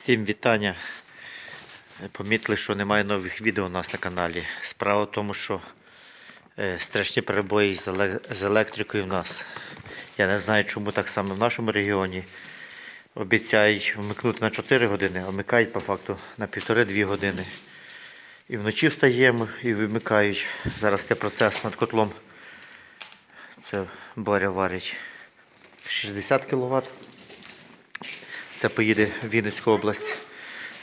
Всім вітання. Помітили, що немає нових відео у нас на каналі. Справа в тому, що е, страшні перебої з, електрикою в нас. Я не знаю, чому так само в нашому регіоні. Обіцяють вмикнути на 4 години, а вмикають по факту на 1,5-2 години. І вночі встаємо і вимикають. Зараз те процес над котлом. Це Боря варить 60 кВт. Це поїде в Вінницьку область.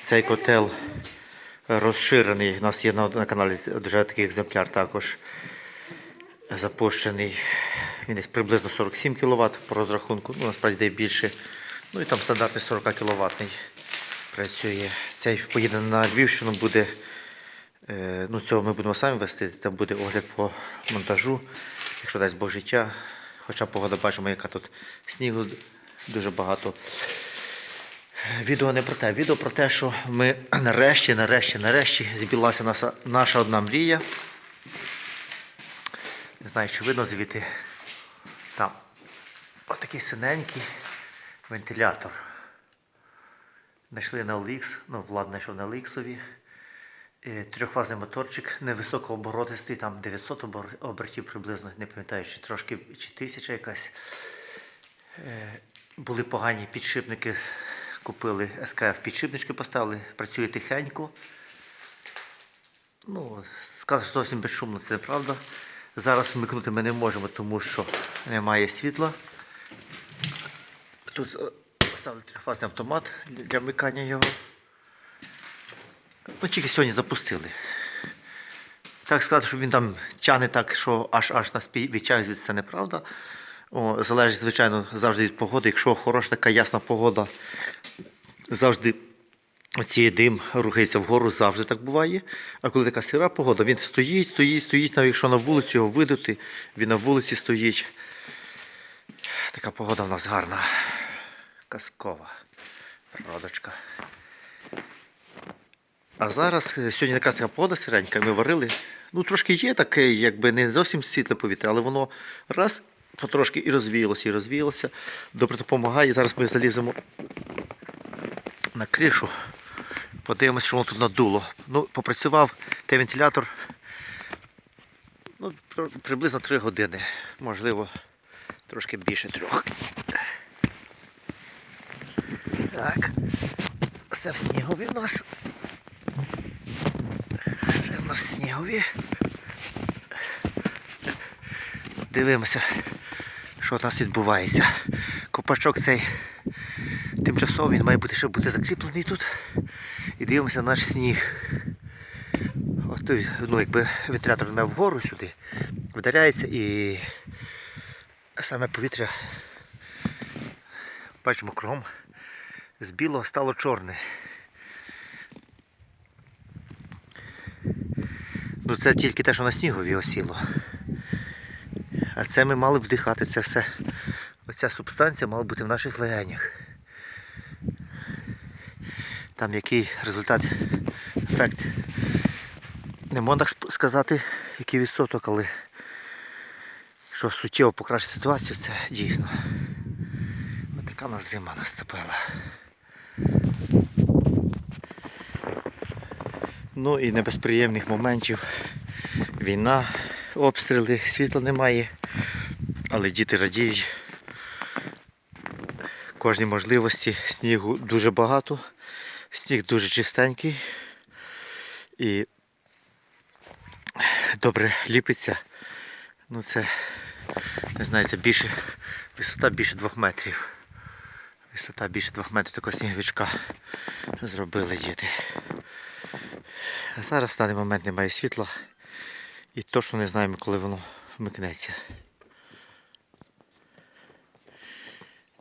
Цей котел розширений. У нас є на, на каналі вже такий екземпляр також запущений. Він приблизно 47 кВт по розрахунку, ну насправді де більше. Ну і там стандартний 40 кВт працює. Цей поїде на Львівщину, буде. е, Ну, цього ми будемо самі вести, там буде огляд по монтажу, якщо дасть Бог життя. Хоча погода бачимо, яка тут снігу дуже багато. Відео не про те. Відео про те, що ми нарешті, нарешті, нарешті збілася наша, наша одна мрія. Не знаю, чи видно звідти. Там отакий синенький вентилятор. Знайшли на OLX, ну, Влад знайшов на OLX. Е, Трьохфазний моторчик, невисокооборотистий, там 900 обор- обертів приблизно, не пам'ятаю, чи трошки, чи тисяча якась. Е, Були погані підшипники, купили СКФ підшипнички поставили, працює тихенько. Ну, сказати, зовсім безшумно, це неправда. Зараз вмикнути ми не можемо, тому що немає світла. Тут е, поставили трьохфазний автомат для вмикання його. Ну, тільки сьогодні запустили. Так сказати, що він там тягне так, що аж аж нас пі- це неправда. О, залежить, звичайно, завжди від погоди. Якщо хороша така ясна погода, завжди оцей дим рухається вгору, завжди так буває. А коли така сира погода, він стоїть, стоїть, стоїть, навіть якщо на вулицю його видати, він на вулиці стоїть. Така погода в нас гарна, казкова природочка. А зараз е, сьогодні якась така погода сиренька, ми варили. Ну, трошки є таке, якби не зовсім світле повітря, але воно раз потрошки і розвіялося, і розвіялося. Добре допомагає. Зараз ми заліземо на кришу. Подивимось, що воно тут надуло. Ну, попрацював той вентилятор ну, приблизно 3 години. Можливо, трошки більше трьох. Так. Все в снігові в нас. Все в нас в снігові. Дивимося, що у нас відбувається. Копачок цей тимчасовий, він має бути ще бути закріплений тут. І дивимося на наш сніг. От той, ну, якби вентилятор мав вгору сюди, вдаряється і саме повітря бачимо кругом з білого стало чорне. Ну це тільки те, що на снігові осіло. А це ми мали вдихати, це все. Оця субстанція мала бути в наших легенях. Там який результат, ефект. Не можна сказати, який відсоток, але що суттєво покращить ситуацію, це дійсно. Ось така у нас зима наступила. Ну і не без моментів. Війна, обстріли, світла немає, але діти радіють. Кожні можливості снігу дуже багато, сніг дуже чистенький і добре ліпиться. Ну це, не знаю, це більше, висота більше двох метрів. Висота більше двох метрів такого сніговичка зробили діти. А зараз в даний момент немає світла і точно не знаємо, коли воно вмикнеться.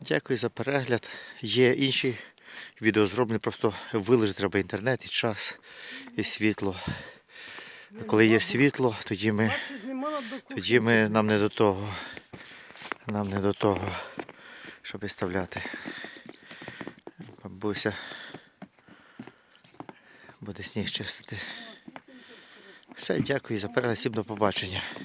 Дякую за перегляд. Є інші відео зроблені, просто виложити треба інтернет і час, і світло. Коли є світло, тоді ми, тоді ми нам не до того. Нам не до того, щоб виставляти. Бабуся буде сніг чистити. Все, дякую за перегляд, всім до побачення.